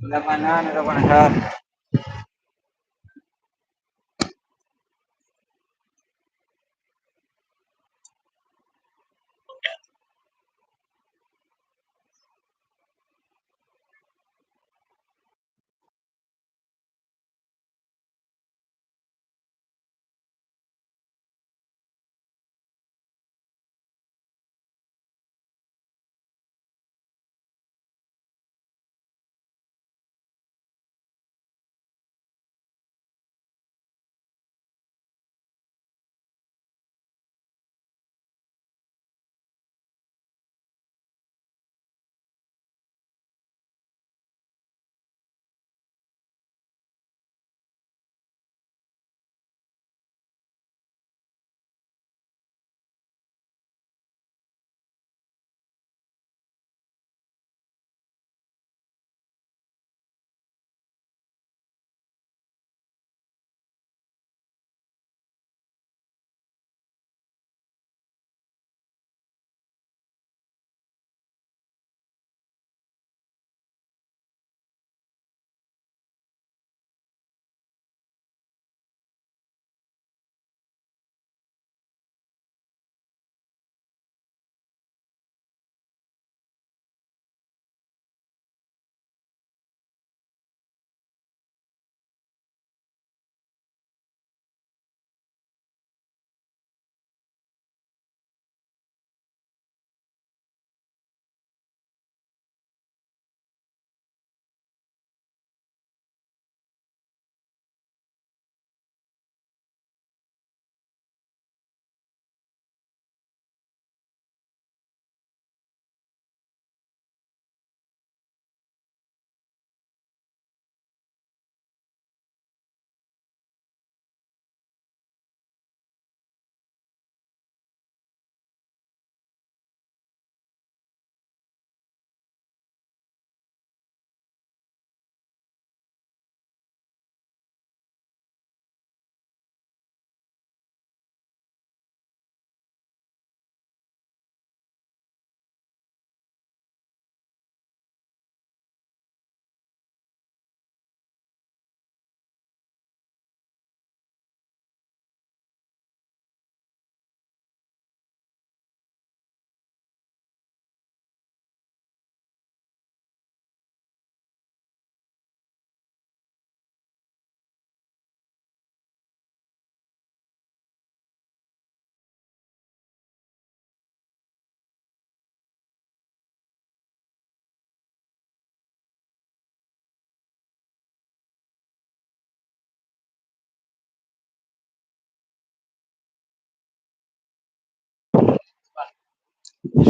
لما نان ربنا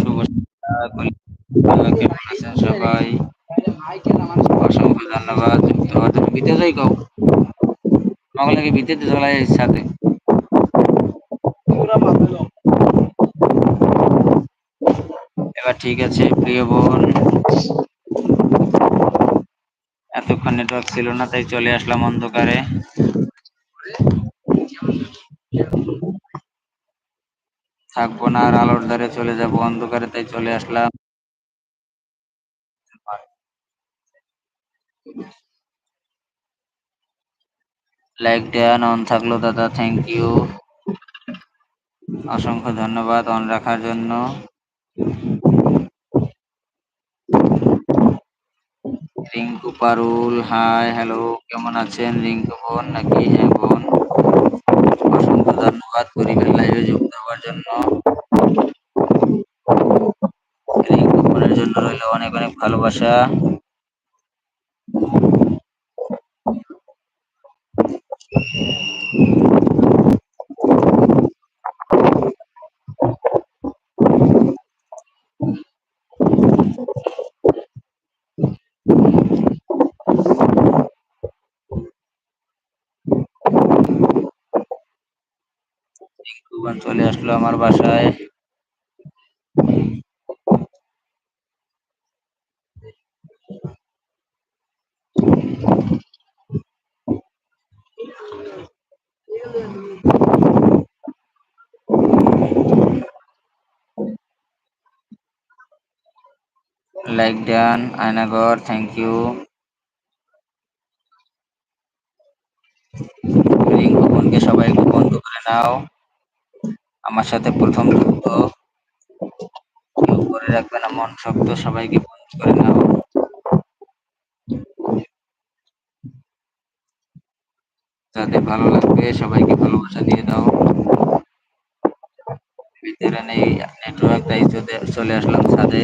শুভ কেমন আছেন সবাই অসংখ্য ধন্যবাদ যুক্ত হওয়ার জন্য ভিতরে যাই কও সাথে এবার ঠিক আছে, প্রিয় বোন। এতক্ষণ নেটওয়ার্ক ছিল না, তাই চলে আসলাম অন্ধকারে। থাকব না আর আলোর ধারে চলে যাব, অন্ধকারে তাই চলে আসলাম। লাইক দেওয়া অন থাকল দাদা থ্যাংক ইউ অসংখ্য ধন্যবাদ অন রাখার জন্য। রিঙ্কু পারুল হাই হ্যালো কেমন আছেন? রিঙ্কু বোন নাকি? হ্যাঁ বোন। অসংখ্য ধন্যবাদ পরিবার লাইভে যুক্ত হওয়ার জন্য রিঙ্কু বোনের জন্য রইল অনেক অনেক ভালোবাসা এখন চলে আসলো আমার বাসায়। লাইক ডান আয়নাগর থ্যাংক ইউ গোপনকে সবাই গোপন করে নাও। আমার সাথে প্রথম কেউ করে রাখবে না, মন শব্দ সবাইকে বন্ধ করে নাও। যাদের ভালো লাগবে, সবাইকে ভালোবাসা দিয়ে দাও। ভিতরে নেই নেটওয়ার্ক চলে আসলাম ছাদে।